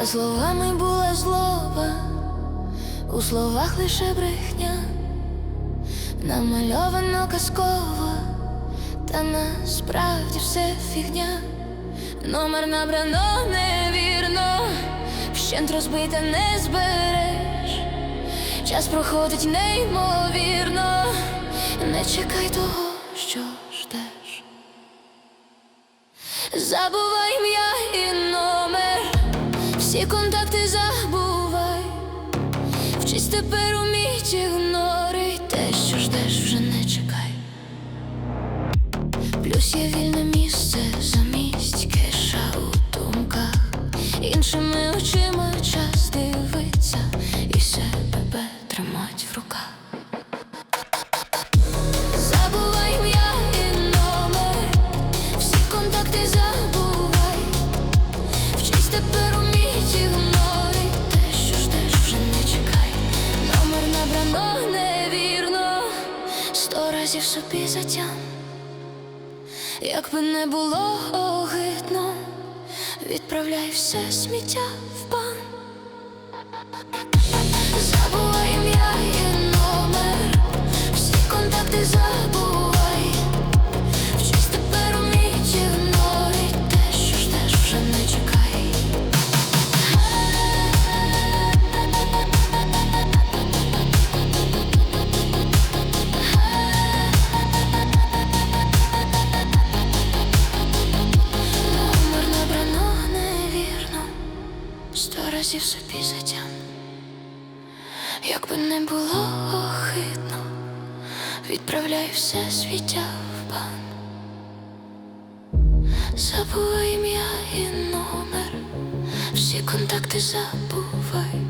За словами була злоба, у словах лише брехня, намальовано казково, та насправді все фігня, номер набрано невірно, вщент розбите не збереш, час проходить неймовірно, не чекай того, що ждеш. Забувай номер, всі контакти забувай, вчись тепер уміть ігнори, те, що ждеш, вже не чекай. Плюс є вільне місце замість кеша у думках, іншими очима час дивиться і себе тримать в руках. Собі затям. Якби не було огидно, відправляй все сміття в бан. Разів собі затям. Якби не було охидно, відправляй все свіття в бан. Забувай ім'я і номер, всі контакти забувай.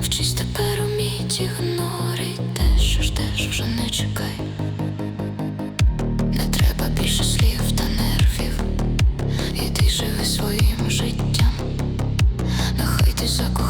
Вчись тепер уміть ігнорить те, що ждеш, вже не чекай. ти закохаєшся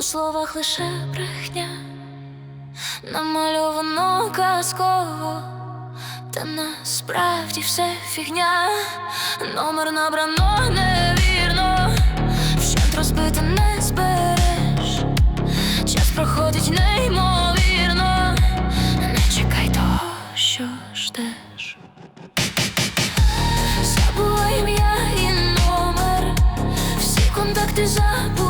у словах лише брехня, намальовано казково, та насправді все фігня, номер набрано невірно, вщент розбити не збереш, час проходить неймовірно, не чекай того, що ждеш. Забула ім'я і номер, всі контакти забула.